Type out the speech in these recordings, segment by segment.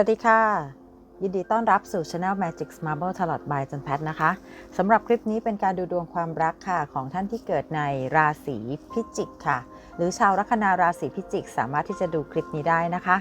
วัสดีค่ะ ยินดีต้อนรับสู่ Channel Magic Marble Tarot by จันแพทนะคะสำหรับคลิปนี้เป็นการดูดวงความรักค่ะ ของท่านที่เกิดในราศีพิจิกค่ะ หรือชาวลัคนาราศีพิจิก สามารถที่จะดูคลิปนี้ได้นะคะ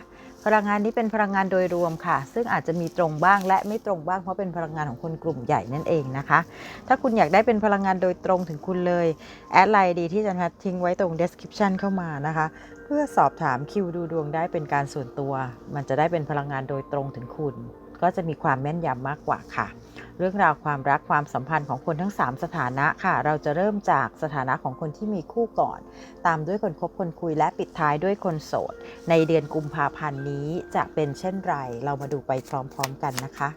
พลังงานนี้เป็นพลังงานโดยรวมค่ะ ซึ่งอาจจะมีตรงบ้างและไม่ตรงบ้างเพราะเป็นพลังงานของคนกลุ่มใหญ่นั่นเองนะคะ ถ้าคุณอยากได้เป็นพลังงานโดยตรงถึงคุณเลย แอดไลน์ดีที่จันทร์ทิ้งไว้ตรง description เข้ามานะคะ เพื่อสอบถามคิวดูดวงได้เป็นการส่วนตัว มันจะได้เป็นพลังงานโดยตรงถึงคุณ ก็จะมีความแม่นยำมากกว่าค่ะ เรื่องราวความรักความสัมพันธ์ของคนทั้ง 3 สถานะค่ะ เราจะเริ่มจากสถานะของคนที่มีคู่ก่อน ตามด้วยคนคบคนคุยและปิดท้ายด้วยคนโสด ในเดือนกุมภาพันธ์นี้จะเป็นเช่นไร เรามาดูไปพร้อมๆกันนะคะ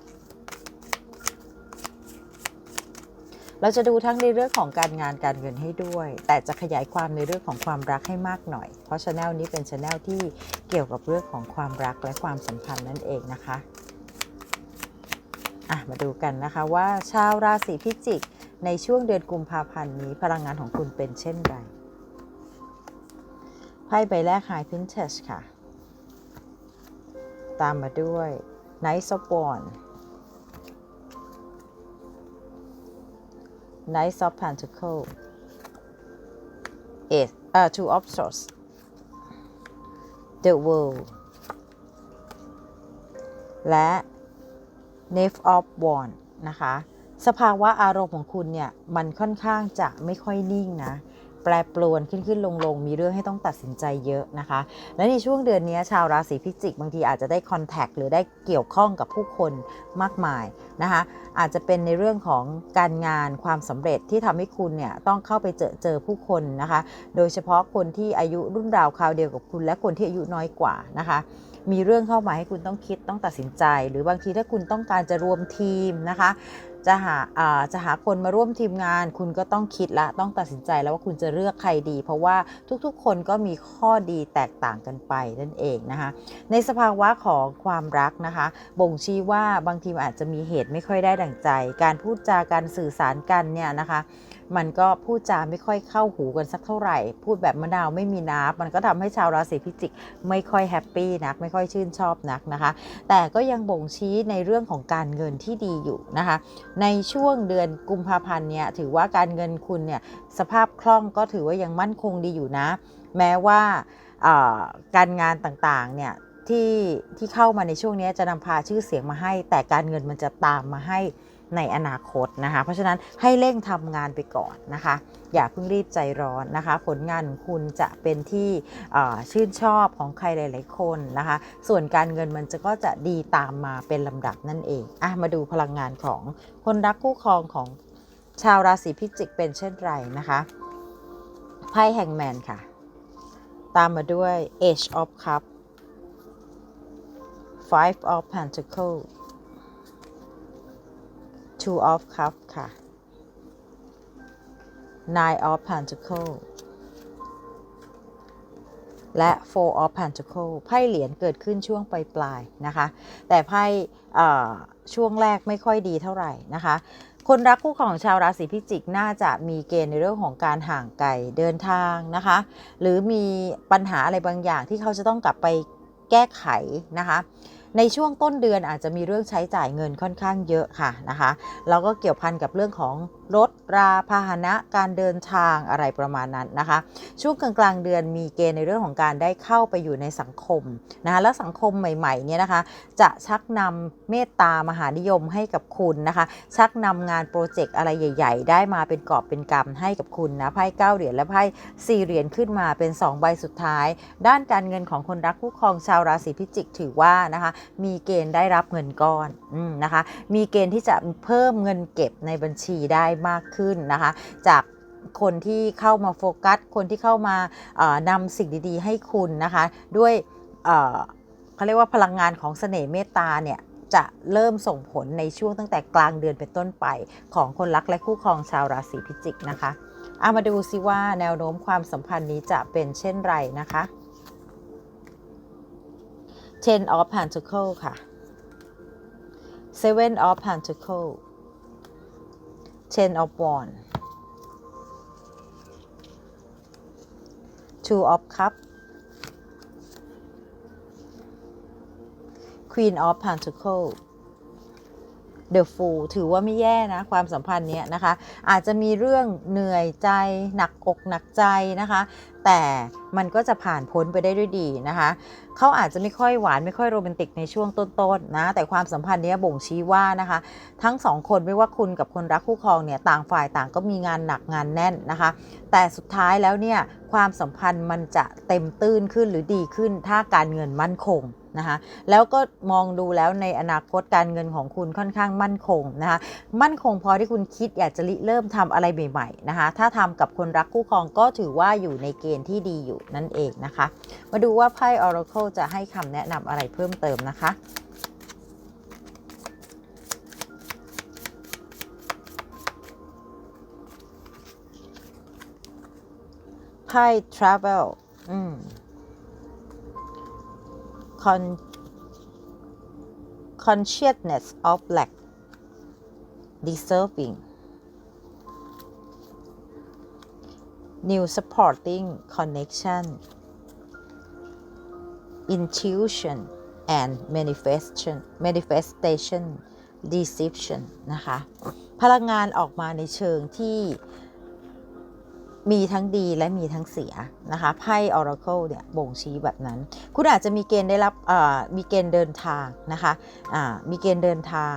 เราจะดูทั้งในเรื่องของการงานการเงินให้ด้วย แต่จะขยายความในเรื่องของความรักให้มากหน่อย เพราะช anel นี้เป็นช anel ที่เกี่ยวกับเรื่องของความรักและความสัมพันธ์นั่นเองนะคะ อะมาดูกันนะคะว่าชาวราศีพิจิก ในช่วงเดือนกุมภาพันธ์นี้พลังงานของคุณเป็นเช่นไรไพ่ใบแรก High Princess ค่ะ ตามมาด้วย Knight of Wands Knight of Pentacles Eight uh, Two of Swords The World และ n a v e of w a n d นะคะ สภาวะอารมณ์ของคุณเนี่ย มันค่อนข้างจะไม่ค่อยนิ่งนะ แปรปรวนขึ้นขึ้นลงลงมีเรื่องให้ต้องตัดสินใจเยอะนะคะ และในช่วงเดือนนี้ชาวราศีพิจิกบางทีอาจจะได้คอนแทคหรือได้เกี่ยวข้องกับผู้คนมากมายนะคะ อาจจะเป็นในเรื่องของการงานความสำเร็จที่ทำให้คุณเนี่ยต้องเข้าไปเจอเจอผู้คนนะคะ โดยเฉพาะคนที่อายุรุ่นราวคราวเดียวกับคุณ และคนที่อายุน้อยกว่านะคะ มีเรื่องเข้ามาให้คุณต้องคิดต้องตัดสินใจ หรือบางทีถ้าคุณต้องการจะรวมทีมนะคะ จะหาจะหาคนมาร่วมทีมงาน คุณก็ต้องคิดละต้องตัดสินใจแล้วว่าคุณจะเลือกใครดี เพราะว่าทุกๆ คนก็มีข้อดีแตกต่างกันไปนั่นเองนะคะ ในสภาวะของความรักนะคะ บ่งชี้ว่าบางทีอาจจะมีเหตุไม่ค่อยได้ดั่งใจ การพูดจาการสื่อสารกันเนี่ยนะคะ มันก็พูดจาไม่ค่อยเข้าหูกันสักเท่าไหร่ พูดแบบมะนาวไม่มีน้ำมันก็ทำให้ชาวราศีพิจิก ไม่ค่อยแฮปปี้นัก ไม่ค่อยชื่นชอบนักนะคะ แต่ก็ยังบ่งชี้ในเรื่องของการเงินที่ดีอยู่นะคะ ในช่วงเดือนกุมภาพันธ์เนี่ยถือว่าการเงินคุณเนี่ยสภาพคล่องก็ถือว่ายังมั่นคงดีอยู่นะ แม้ว่าอ่าการงานต่างๆเนี่ยที่ที่เข้ามาในช่วงนี้จะนำพาชื่อเสียงมาให้ แต่การเงินมันจะตามมาให้ ในอนาคตนะคะ เพราะฉะนั้นให้เร่งทำงานไปก่อนนะคะ อย่าเพิ่งรีบใจร้อนนะคะ ผลงานของคุณจะเป็นที่ชื่นชอบของใครหลาย ๆ คนนะคะ ส่วนการเงินมันจะก็จะดีตามมาเป็นลำดับนั่นเองอะมาดูพลังงานของคนรักคู่ครองของชาวราศีพิจิกเป็นเช่นไรนะคะไพ่แห่งแมนค่ะ ตามมาด้วย Age of Cup Five of Pentacles Two of Cup ค่ะ Nine of Pentacles และ Four of Pentacles ไพ่เหรียญเกิดขึ้นช่วงปลายปลายๆนะคะ แต่ไพ่ช่วงแรกไม่ค่อยดีเท่าไหร่นะคะ คนรักคู่ของชาวราศีพิจิกน่าจะมีเกณฑ์ในเรื่องของการห่างไกลเดินทางนะคะ หรือมีปัญหาอะไรบางอย่างที่เขาจะต้องกลับไปแก้ไขนะคะ ในช่วงต้นเดือนอาจจะมีเรื่องใช้จ่ายเงินค่อนข้างเยอะค่ะนะคะแล้วก็เกี่ยวพันกับเรื่องของรถราพาหนะการเดินทางอะไรประมาณนั้นนะคะ ช่วงกลางๆเดือนมีเกณฑ์ในเรื่องของการได้เข้าไปอยู่ในสังคมนะคะแล้วสังคมใหม่ๆเนี่ยนะคะ จะชักนำเมตตามหานิยมให้กับคุณนะคะ ชักนำงานโปรเจกต์อะไรใหญ่ ๆ ได้มาเป็นกอบเป็นกำให้กับคุณนะไพ่เก้าเหรียญและไพ่สี่เหรียญขึ้นมาเป็น 2 ใบสุดท้าย ด้านการเงินของคนรักคู่ครองชาวราศีพิจิกถือว่านะคะมีเกณฑ์ได้รับเงินก้อนอนะคะ มีเกณฑ์ที่จะเพิ่มเงินเก็บในบัญชีได้มากขึ้นนะคะ จากคนที่เข้ามาโฟกัส คนที่เข้ามานำสิ่งดีๆ ให้คุณนะคะ ด้วยเอ่อเขาเรียกว่าพลังงานของเสน่ห์เมตตาเนี่ยจะเริ่มส่งผลในช่วงตั้งแต่กลางเดือนเป็นต้นไป ของคนรักและคู่ครองชาวราศีพิจิกนะคะ เอามาดูซิว่าแนวโน้มความสัมพันธ์นี้จะเป็นเช่นไรนะคะ Ten of Pentacles ค่ะ Seven of Pentacles Ten of Wands Two of Cups Queen of Pentacles The Fool ถือว่าไม่แย่นะความสัมพันธ์เนี้ยนะคะ อาจจะมีเรื่องเหนื่อยใจหนักอกหนักใจนะคะ แต่มันก็จะผ่านพ้นไปได้ด้วยดีนะคะเขาอาจจะไม่ค่อยหวานไม่ค่อยโรแมนติกในช่วงต้นๆนะแต่ความสัมพันธ์เนี้ยบ่งชี้ว่านะคะ ทั้งสองคนไม่ว่าคุณกับคนรักคู่ครองเนี่ยต่างฝ่ายต่างก็มีงานหนักงานแน่นนะคะ แต่สุดท้ายแล้วเนี่ยความสัมพันธ์มันจะเต็มตื้นขึ้นหรือดีขึ้นถ้าการเงินมั่นคง นะคะแล้วก็มองดูแล้วในอนาคตการเงินของคุณค่อนข้างมั่นคงนะคะมั่นคงพอที่คุณคิดอยากจะริเริ่มทำอะไรใหม่ๆนะคะถ้าทำกับคนรักคู่ครองก็ถือว่าอยู่ในเกณฑ์ที่ดีอยู่นั่นเองนะคะ มาดูว่าไพ่ Oracle จะให้คำแนะนำอะไรเพิ่มเติมนะคะไพ่ Travel อืม Con consciousness of lack deserving new supporting connection intuition and manifestation manifestation deception นะคะ พลังงานออกมาในเชิงที่ มีทั้งดีและมีทั้งเสียนะคะไพ่ Oracle เนี่ยบ่งชี้แบบนั้น คุณอาจจะมีเกณฑ์ได้รับเอ่อมีเกณฑ์เดินทางนะคะมีเกณฑ์เดินทาง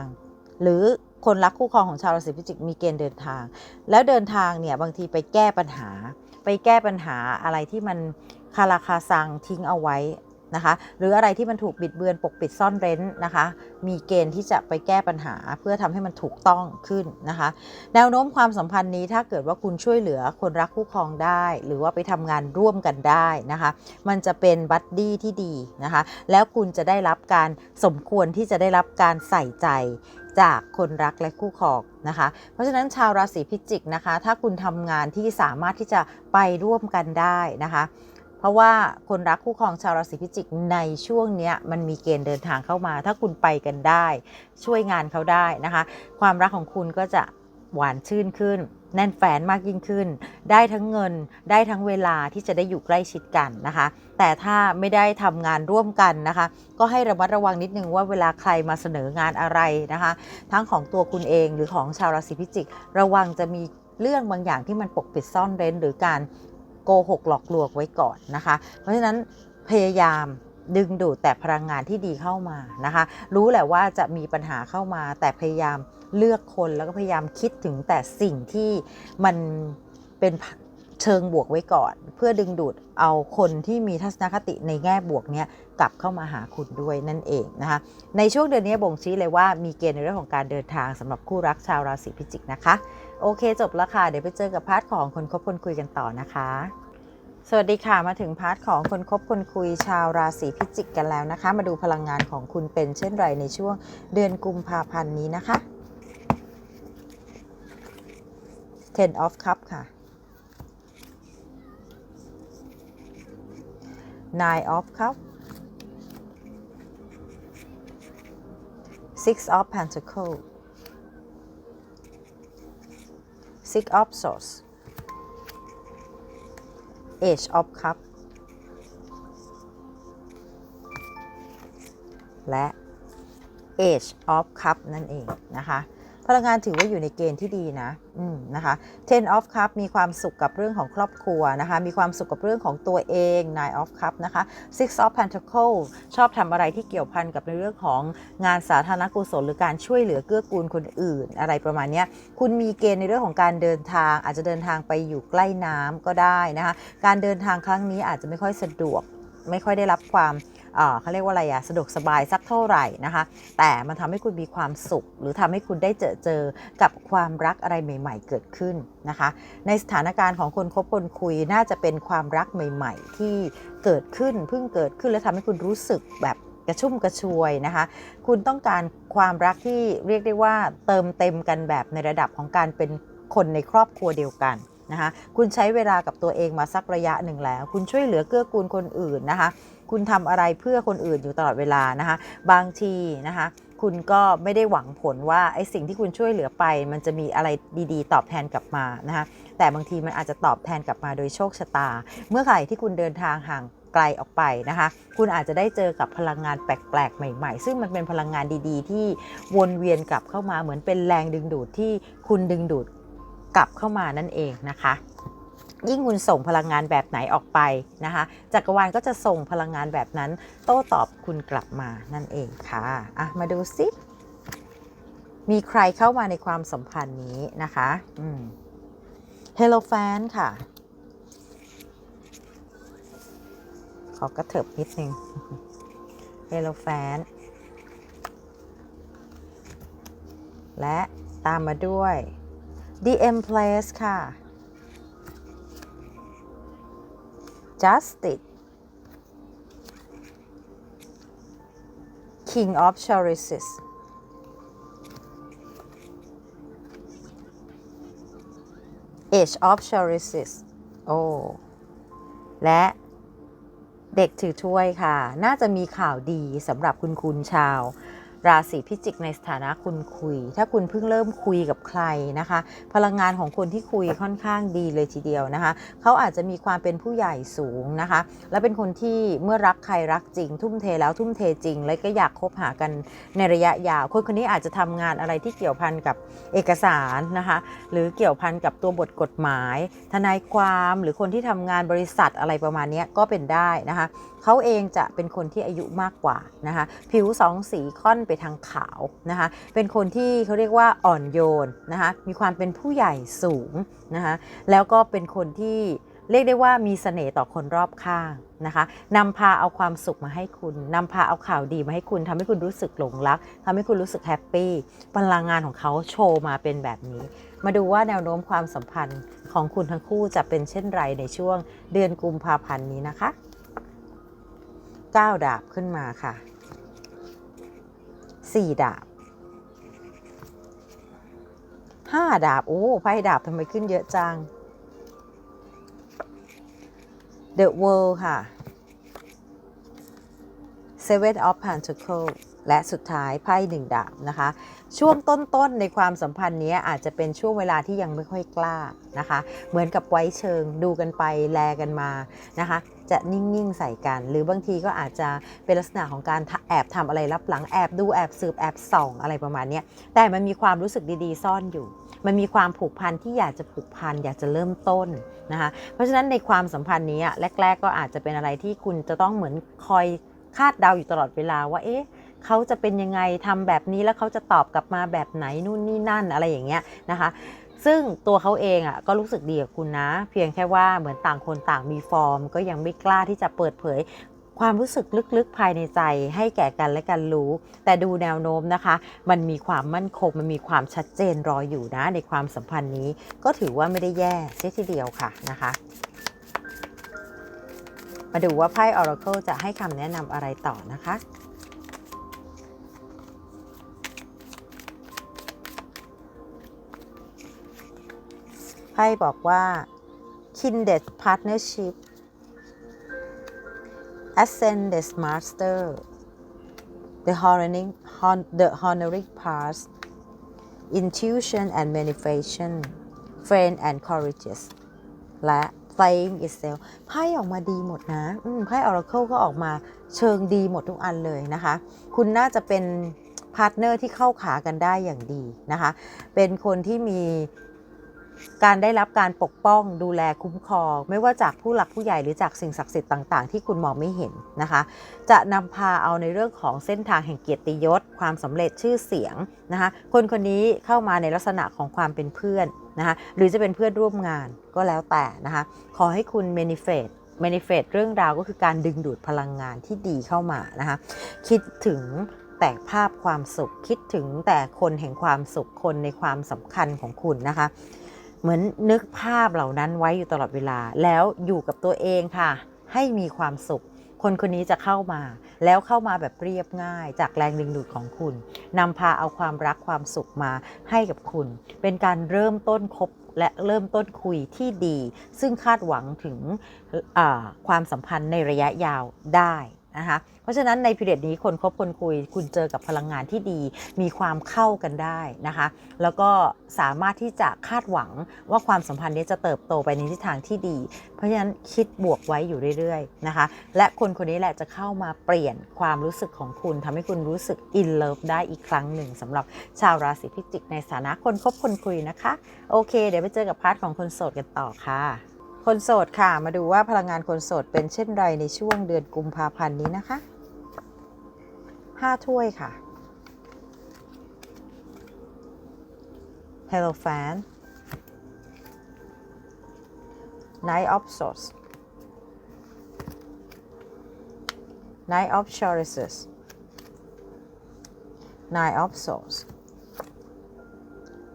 หรือคนรักคู่ครองของชาวราศีพิจิกมีเกณฑ์เดินทาง แล้วเดินทางเนี่ยบางทีไปแก้ปัญหา ไปแก้ปัญหาอะไรที่มันคาราคาซังทิ้งเอาไว้ นะคะหรืออะไรที่มันถูกบิดเบือนปกปิดซ่อนเร้นนะคะ มีเกณฑ์ที่จะไปแก้ปัญหาเพื่อทำให้มันถูกต้องขึ้นนะคะ แนวโน้มความสัมพันธ์นี้ถ้าเกิดว่าคุณช่วยเหลือคนรักคู่ครองได้ หรือว่าไปทำงานร่วมกันได้นะคะ มันจะเป็นบัดดี้ที่ดีนะคะ แล้วคุณจะได้รับการสมควรที่จะได้รับการใส่ใจจากคนรักและคู่ครองนะคะ เพราะฉะนั้นชาวราศีพิจิกนะคะ ถ้าคุณทำงานที่สามารถที่จะไปร่วมกันได้นะคะ เพราะว่าคนรักคู่ครองชาวราศีพิจิกในช่วงนี้มันมีเกณฑ์เดินทางเข้ามา ถ้าคุณไปกันได้ ช่วยงานเขาได้นะคะ ความรักของคุณก็จะหวานชื่นขึ้น แน่นแฟนมากยิ่งขึ้น ได้ทั้งเงินได้ทั้งเวลาที่จะได้อยู่ใกล้ชิดกันนะคะ แต่ถ้าไม่ได้ทำงานร่วมกันนะคะ ก็ให้ระมัดระวังนิดนึงว่าเวลาใครมาเสนองานอะไรนะคะ ทั้งของตัวคุณเองหรือของชาวราศีพิจิก ระวังจะมีเรื่องบางอย่างที่มันปกปิดซ่อนเร้นหรือการ โกหกหลอกลวงไว้ก่อนนะคะ เพราะฉะนั้นพยายามดึงดูดแต่พลังงานที่ดีเข้ามานะคะ รู้แหละว่าจะมีปัญหาเข้ามา แต่พยายามเลือกคนแล้วก็พยายามคิดถึงแต่สิ่งที่มันเป็น เชิงบวกไว้ก่อน เพื่อดึงดูดเอาคนที่มีทัศนคติในแง่บวกเนี้ยกลับเข้ามาหาคุณด้วยนั่นเองนะคะในช่วงเดือนนี้บ่งชี้เลยว่ามีเกณฑ์ในเรื่องของการเดินทางสำหรับคู่รักชาวราศีพิจิกนะคะ โอเคจบแล้วค่ะ เดี๋ยวไปเจอกับพาร์ทของคนคบคนคุยกันต่อนะคะสวัสดีค่ะ มาถึงพาร์ทของคนคบคนคุยชาวราศีพิจิกกันแล้วนะคะ มาดูพลังงานของคุณเป็นเช่นไรในช่วงเดือนกุมภาพันธ์นี้นะคะ Ten of Cup ค่ะ Nine of Cup Six of Pentacle Six of Swords Age of Cup และ Age of Cup นั่นเองนะคะ พลังงานถือว่าอยู่ในเกณฑ์ที่ดีนะนะคะ Ten of Cup มีความสุขกับเรื่องของครอบครัวนะคะ มีความสุขกับเรื่องของตัวเอง Nine of Cup นะคะ Six of Pentacles ชอบทำอะไรที่เกี่ยวพันกับในเรื่องของงานสาธารณกุศลหรือการช่วยเหลือเกื้อกูลคนอื่น อะไรประมาณนี้คุณมีเกณฑ์ในเรื่องของการเดินทาง อาจจะเดินทางไปอยู่ใกล้น้ำก็ได้นะคะ การเดินทางครั้งนี้อาจจะไม่ค่อยสะดวก ไม่ค่อยได้รับความ เขาเรียกว่าอะไรอะสะดวกสบายสักเท่าไหร่นะคะ แต่มันทำให้คุณมีความสุข หรือทำให้คุณได้เจอเจอกับความรักอะไรใหม่ ๆ เกิดขึ้นนะคะ ในสถานการณ์ของคนคบคนคุยน่าจะเป็นความรักใหม่ ๆ ที่เกิดขึ้นเพิ่งเกิดขึ้นแล้วทำให้คุณรู้สึกแบบกระชุ่มกระชวยนะคะ คุณต้องการความรักที่เรียกได้ว่าเติมเต็มกันแบบในระดับของการเป็นคนในครอบครัวเดียวกันนะคะคุณใช้เวลากับตัวเองมาสักระยะหนึ่งแล้ว คุณช่วยเหลือเกื้อกูลคนอื่นนะคะ คุณทำอะไรเพื่อคนอื่นอยู่ตลอดเวลานะคะ บางทีนะคะคุณก็ไม่ได้หวังผลว่าไอ้สิ่งที่คุณช่วยเหลือไป มันจะมีอะไรดีๆ ตอบแทนกลับมานะคะแต่บางทีมันอาจจะตอบแทนกลับมาโดยโชคชะตา เมื่อไหร่ที่คุณเดินทางห่างไกลออกไปนะคะ คุณอาจจะได้เจอกับพลังงานแปลกๆ ใหม่ๆ ซึ่งมันเป็นพลังงานดีๆ ที่วนเวียนกลับเข้ามาเหมือนเป็นแรงดึงดูดที่คุณดึงดูดกลับเข้ามานั่นเองนะคะ ยิ่งคุณส่งพลังงานแบบไหนออกไปนะคะจักรวาลก็จะส่งพลังงานแบบนั้น โต้ตอบคุณกลับมานั่นเองค่ะอะมาดูซิมีใครเข้ามาในความสัมพันธ์นี้นะคะอืม Hello fan ค่ะ ขอกระเถิบนิดนึง Hello fan และตามมาด้วย DM Place ค่ะ Justice King of Chalices Age of Chalices โอ้ และเด็กถือถ้วยค่ะ น่าจะมีข่าวดีสำหรับคุณคุณชาว ราศีพิจิกในสถานะคุณคุย ถ้าคุณเพิ่งเริ่มคุยกับใครนะคะ พลังงานของคนที่คุยค่อนข้างดีเลยทีเดียวนะคะ เขาอาจจะมีความเป็นผู้ใหญ่สูงนะคะ และเป็นคนที่เมื่อรักใครรักจริง ทุ่มเทแล้วทุ่มเทจริง และก็อยากคบหากันในระยะยาว คนคนนี้อาจจะทำงานอะไรที่เกี่ยวพันกับเอกสารนะคะ หรือเกี่ยวพันกับตัวบทกฎหมาย ทนายความหรือคนที่ทำงานบริษัทอะไรประมาณนี้ก็เป็นได้นะคะ เขาเองจะเป็นคนที่อายุมากกว่านะคะ ผิวสองสีค่อนไปทางขาวนะคะ เป็นคนที่เขาเรียกว่าอ่อนโยนนะคะ มีความเป็นผู้ใหญ่สูงนะคะ แล้วก็เป็นคนที่เรียกได้ว่ามีเสน่ห์ต่อคนรอบข้างนะคะนำพาเอาความสุขมาให้คุณนำพาเอาข่าวดีมาให้คุณทำให้คุณรู้สึกหลงรักทำให้คุณรู้สึกแฮปปี้พลังงานของเขาโชว์มาเป็นแบบนี้ มาดูว่าแนวโน้มความสัมพันธ์ของคุณทั้งคู่จะเป็นเช่นไรในช่วงเดือนกุมภาพันธ์นี้นะคะ 9 ดาบขึ้นมาค่ะ สี่ดาบห้าดาบ โอ้ไพ่ดาบทำไมขึ้นเยอะจัง The World ค่ะ Seven of Pentacles และสุดท้ายไพ่หนึ่งดาบนะคะ ช่วงต้นๆในความสัมพันธ์นี้อาจจะเป็นช่วงเวลาที่ยังไม่ค่อยกล้านะคะ เหมือนกับไว้เชิงดูกันไปแลกันมานะคะ จะนิ่งๆใส่กัน หรือบางทีก็อาจจะเป็นลักษณะของการแอบทำอะไรรับหลังแอบดูแอบสืบแอบส่องอะไรประมาณนี้แต่มันมีความรู้สึกดีๆ ซ่อนอยู่ มันมีความผูกพันที่อยากจะผูกพันอยากจะเริ่มต้นนะคะ เพราะฉะนั้นในความสัมพันธ์นี้แรก ๆ ก็อาจจะเป็นอะไรที่คุณจะต้องเหมือนคอยคาดเดาอยู่ตลอดเวลาว่าเอ๊ะ เขาจะเป็นยังไงทำแบบนี้แล้วเขาจะตอบกลับมาแบบไหนนู่นนี่นั่นอะไรอย่างเงี้ยนะคะ ซึ่งตัวเขาเองอะก็รู้สึกดีกับคุณนะ เพียงแค่ว่าเหมือนต่างคนต่างมีฟอร์ม ก็ยังไม่กล้าที่จะเปิดเผยความรู้สึกลึกๆภายในใจให้แก่กันและกันรู้ แต่ดูแนวโน้มนะคะ มันมีความมั่นคงมันมีความชัดเจนรออยู่นะ ในความสัมพันธ์นี้ ก็ถือว่าไม่ได้แย่เสียทีเดียวค่ะนะคะ มาดูว่าไพ่ Oracle จะให้คำแนะนำอะไรต่อนะคะ ไพ่บอกว่า Kindred Partnership Ascended Master The Honoring The Honoring Past Intuition and Manifestation Friend and Courageous และ Playing Itself ไพ่ออกมาดีหมดนะอืมไพ่ Oracle ก็ออกมาเชิงดีหมดทุกอันเลยนะคะ คุณน่าจะเป็นพาร์ทเนอร์ที่เข้าขากันได้อย่างดีนะคะ เป็นคนที่มี การได้รับการปกป้องดูแลคุ้มครอง ไม่ว่าจากผู้หลักผู้ใหญ่หรือจากสิ่งศักดิ์สิทธิ์ต่าง ๆ ที่คุณมองไม่เห็นนะคะ จะนำพาเอาในเรื่องของเส้นทางแห่งเกียรติยศ ความสำเร็จชื่อเสียงนะคะ คนคนนี้เข้ามาในลักษณะของความเป็นเพื่อนนะคะหรือจะเป็นเพื่อนร่วมงานก็แล้วแต่นะคะขอให้คุณ manifest manifest เรื่องราวก็คือการดึงดูดพลังงานที่ดีเข้ามานะคะ คิดถึงแต่ภาพความสุข คิดถึงแต่คนแห่งความสุขคนในความสำคัญของคุณนะคะ เหมือนนึกภาพเหล่านั้นไว้อยู่ตลอดเวลา แล้วอยู่กับตัวเองค่ะ ให้มีความสุข คนคนนี้จะเข้ามา แล้วเข้ามาแบบเรียบง่าย จากแรงดึงดูดของคุณนำพาเอาความรักความสุขมาให้กับคุณ เป็นการเริ่มต้นคบและเริ่มต้นคุยที่ดี ซึ่งคาดหวังถึงความสัมพันธ์ในระยะยาวได้ นะคะเพราะฉะนั้นในพิเรียดนี้คนคบคนคุย คุณเจอกับพลังงานที่ดี มีความเข้ากันได้นะคะ แล้วก็สามารถที่จะคาดหวังว่าความสัมพันธ์นี้จะเติบโตไปในทิศทางที่ดี เพราะฉะนั้นคิดบวกไว้อยู่เรื่อยๆนะคะ และคนคนนี้แหละจะเข้ามาเปลี่ยนความรู้สึกของคุณทำให้คุณรู้สึกอินเลิฟได้อีกครั้งหนึ่งสำหรับชาวราศีพิจิกในฐานะคนคบคนคุยนะคะ โอเค เดี๋ยวไปเจอกับพาร์ทของคนโสดกันต่อค่ะ คนโสดค่ะ มาดูว่าพลังงานคนโสดเป็นเช่นไรในช่วงเดือนกุมภาพันธ์นี้นะคะห้าถ้วยค่ะ Hello fan Knight of Swords Knight of Chalices Nine of Swords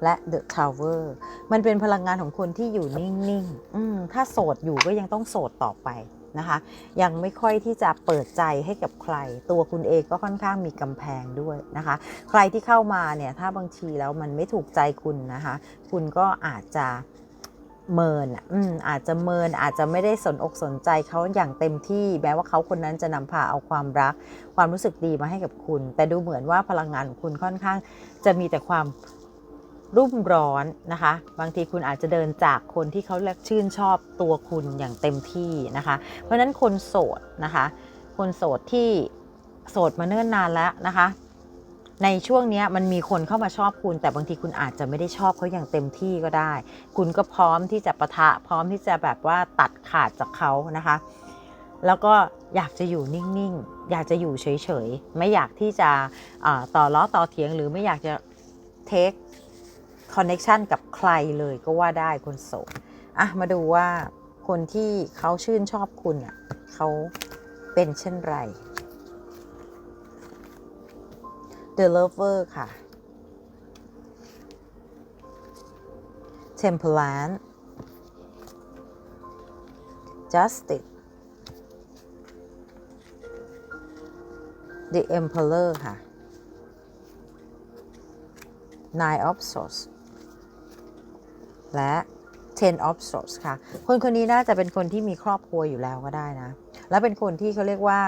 และ The Tower มันเป็นพลังงานของคนที่อยู่นิ่งๆถ้าโสดอยู่ก็ยังต้องโสดต่อไปนะคะ ยังไม่ค่อยที่จะเปิดใจให้กับใคร ตัวคุณเองก็ค่อนข้างมีกำแพงด้วยนะคะ ใครที่เข้ามาเนี่ย ถ้าบางทีแล้วมันไม่ถูกใจคุณนะคะ คุณก็อาจจะเมินอืมอาจจะเมินอาจจะไม่ได้สนอกสนใจเขาอย่างเต็มที่แม้ว่าเขาคนนั้นจะนำพาเอาความรัก ความรู้สึกดีมาให้กับคุณ แต่ดูเหมือนว่าพลังงานของคุณค่อนข้าง จะมีแต่ความ รุ่มร้อนนะคะ บางทีคุณอาจจะเดินจากคนที่เขาเรียกชื่นชอบตัวคุณอย่างเต็มที่นะคะ เพราะฉะนั้นคนโสดนะคะ คนโสดที่โสดมาเนิ่นนานแล้วนะคะ ในช่วงนี้มันมีคนเข้ามาชอบคุณ แต่บางทีคุณอาจจะไม่ได้ชอบเขาอย่างเต็มที่ก็ได้ คุณก็พร้อมที่จะประทะพร้อมที่จะแบบว่าตัดขาดจากเขานะคะ แล้วก็อยากจะอยู่นิ่งๆ อยากจะอยู่เฉยๆ ไม่อยากที่จะต่อล้อต่อเถียงหรือไม่อยากจะเทค คอนเน็ชันกับใครเลยก็ว่าได้คนโสดอะมาดูว่าคนที่เขาชื่นชอบคุณอะเขาเป็นเช่นไร The Lover ค่ะ Temperance Justice The Emperor ค่ะ Nine of Swords และ Ten of Swords ค่ะ คนคนนี้น่าจะเป็นคนที่มีครอบครัวอยู่แล้วก็ได้นะ แล้วเป็นคนที่เขาเรียกว่า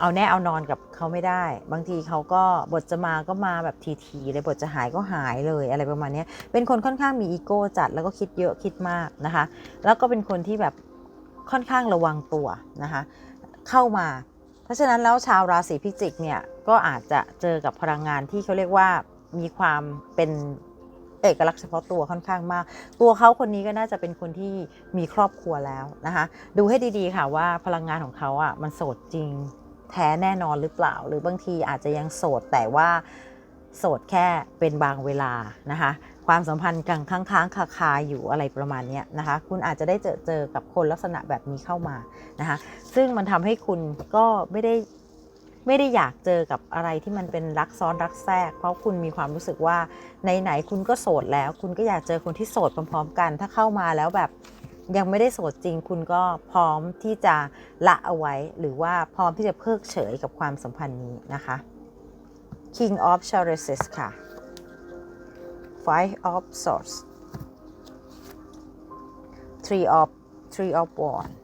เอาแน่เอานอนกับเขาไม่ได้ บางทีเขาก็บทจะมาก็มาแบบทีๆเลยบทจะหายก็หายเลยอะไรประมาณนี้เป็นคนค่อนข้างมีอีโก้จัดแล้วก็คิดเยอะคิดมากนะคะ แล้วก็เป็นคนที่แบบค่อนข้างระวังตัวนะคะ เข้ามา เพราะฉะนั้นแล้วชาวราศีพิจิกเนี่ยก็อาจจะเจอกับพลังงานที่เขาเรียกว่ามีความเป็น เอกลักษณ์เฉพาะตัวค่อนข้างมาก ตัวเขาคนนี้ก็น่าจะเป็นคนที่มีครอบครัวแล้วนะคะดูให้ดีๆค่ะว่าพลังงานของเขาอะมันโสดจริงแท้แน่นอนหรือเปล่า หรือบางทีอาจจะยังโสดแต่ว่าโสดแค่เป็นบางเวลานะคะความสัมพันธ์กลางค้างค้างคาคาอยู่อะไรประมาณนี้นะคะคุณอาจจะได้เจอเจอกับคนลักษณะแบบนี้เข้ามานะคะซึ่งมันทำให้คุณก็ไม่ได้ ไม่ได้อยากเจอกับอะไรที่มันเป็นรักซ้อนรักแทรก เพราะคุณมีความรู้สึกว่าไหนๆคุณก็โสดแล้ว คุณก็อยากเจอคนที่โสดพร้อมๆกัน ถ้าเข้ามาแล้วแบบยังไม่ได้โสดจริง คุณก็พร้อมที่จะละเอาไว้ หรือว่าพร้อมที่จะเพิกเฉยกับความสัมพันธ์นี้นะคะ King of Chalices ค่ะ Five of Swords Three of Three of Wands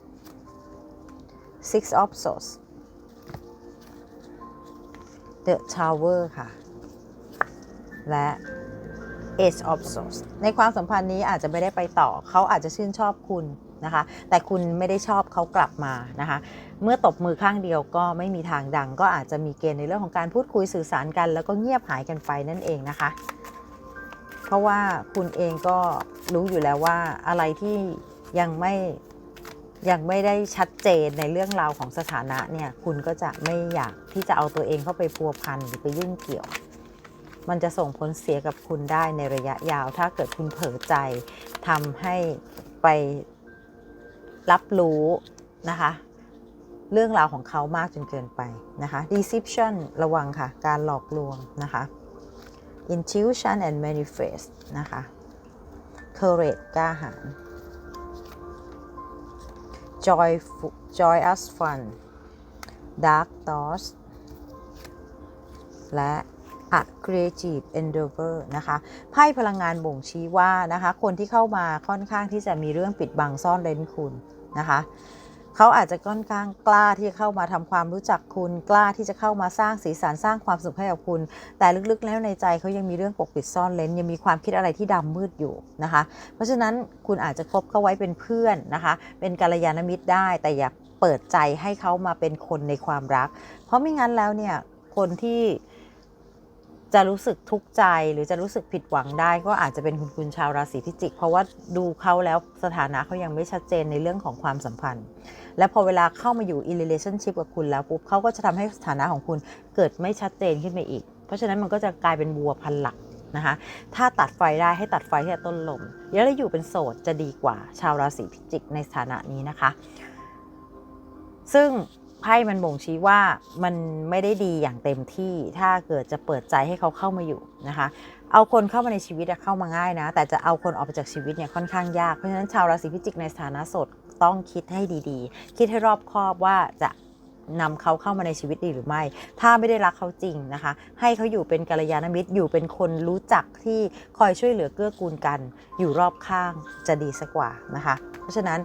Six of Swords The Tower ค่ะ และ Ace of Swords ในความสัมพันธ์นี้อาจจะไม่ได้ไปต่อ เขาอาจจะชื่นชอบคุณนะคะ แต่คุณไม่ได้ชอบเขากลับมานะคะ เมื่อตบมือข้างเดียวก็ไม่มีทางดัง ก็อาจจะมีเกณฑ์ในเรื่องของการพูดคุยสื่อสารกัน แล้วก็เงียบหายกันไปนั่นเองนะคะ เพราะว่าคุณเองก็รู้อยู่แล้วว่าอะไรที่ยังไม่ ยังไม่ได้ชัดเจนในเรื่องราวของสถานะเนี่ยคุณก็จะไม่อยากที่จะเอาตัวเองเข้าไปพัวพันหรือไปยุ่งเกี่ยว มันจะส่งผลเสียกับคุณได้ในระยะยาว ถ้าเกิดคุณเผลอใจทำให้ไปรับรู้นะคะเรื่องราวของเขามากจนเกินไปนะคะ deception ระวังค่ะ การหลอกลวงนะคะ intuition and manifest นะคะ courage กล้าหาญ joy joyous fun dark thoughts และ a creative endeavor นะคะไพ่พลังงานบ่งชี้ว่านะคะ คนที่เข้ามาค่อนข้างที่จะมีเรื่องปิดบังซ่อนเร้นคุณนะคะ เขาอาจจะค่อนข้างกล้าที่จะเข้ามาทำความรู้จักคุณกล้าที่จะเข้ามาสร้างสีสันสร้างความสุขให้กับคุณ แต่ลึกๆแล้วในใจเขายังมีเรื่องปกปิดซ่อนเลนยังมีความคิดอะไรที่ดำมืดอยู่นะคะ เพราะฉะนั้นคุณอาจจะคบเขาไว้เป็นเพื่อนนะคะ เป็นกัลยาณมิตรได้แต่อย่าเปิดใจให้เขามาเป็นคนในความรัก เพราะไม่งั้นแล้วเนี่ยคนที่ จะรู้สึกทุกข์ใจหรือจะรู้สึกผิดหวังได้ ก็อาจจะเป็นคุณคุณชาวราศีพิจิก เพราะว่าดูเขาแล้วสถานะเขายังไม่ชัดเจนในเรื่องของความสัมพันธ์ และพอเวลาเข้ามาอยู่ in relationship กับคุณแล้วปุ๊บเขาก็จะทำให้สถานะของคุณเกิดไม่ชัดเจนขึ้นไปอีก เพราะฉะนั้นมันก็จะกลายเป็นวัวพันหลักนะคะถ้าตัดไฟได้ให้ตัดไฟที่ต้นลมแล้วอยู่เป็นโสดจะดีกว่าชาวราศีพิจิกในสถานะนี้นะคะ ซึ่ง ไพ่มันบ่งชี้ว่ามันไม่ได้ดีอย่างเต็มที่ ถ้าเกิดจะเปิดใจให้เขาเข้ามาอยู่นะคะ เอาคนเข้ามาในชีวิตอะเข้ามาง่ายนะ แต่จะเอาคนออกไปจากชีวิตเนี่ยค่อนข้างยาก เพราะฉะนั้นชาวราศีพิจิกในสถานะโสดต้องคิดให้ดีๆ คิดให้รอบคอบว่าจะนำเขาเข้ามาในชีวิตดีหรือไม่ ถ้าไม่ได้รักเขาจริงนะคะ ให้เขาอยู่เป็นกัลยาณมิตร อยู่เป็นคนรู้จักที่คอยช่วยเหลือเกื้อกูลกัน อยู่รอบข้างจะดีสักกว่านะคะ เพราะฉะนั้น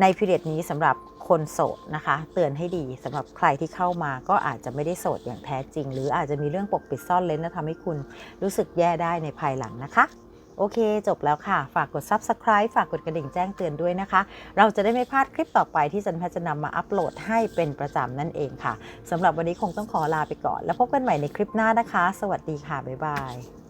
ในพิเรียดนี้สำหรับคนโสดนะคะ เตือนให้ดีสำหรับใครที่เข้ามาก็อาจจะไม่ได้โสดอย่างแท้จริง หรืออาจจะมีเรื่องปกปิดซ่อนเล้นและทำให้คุณรู้สึกแย่ได้ในภายหลังนะคะ โอเค จบแล้วค่ะ ฝากกด Subscribe ฝากกดกระดิ่งแจ้งเตือนด้วยนะคะ เราจะได้ไม่พลาดคลิปต่อไปที่จันแพทย์จะนำมาอัปโหลดให้เป็นประจำนั่นเองค่ะสำหรับวันนี้คงต้องขอลาไปก่อน แล้วพบกันใหม่ในคลิปหน้านะคะ สวัสดีค่ะบ๊ายบาย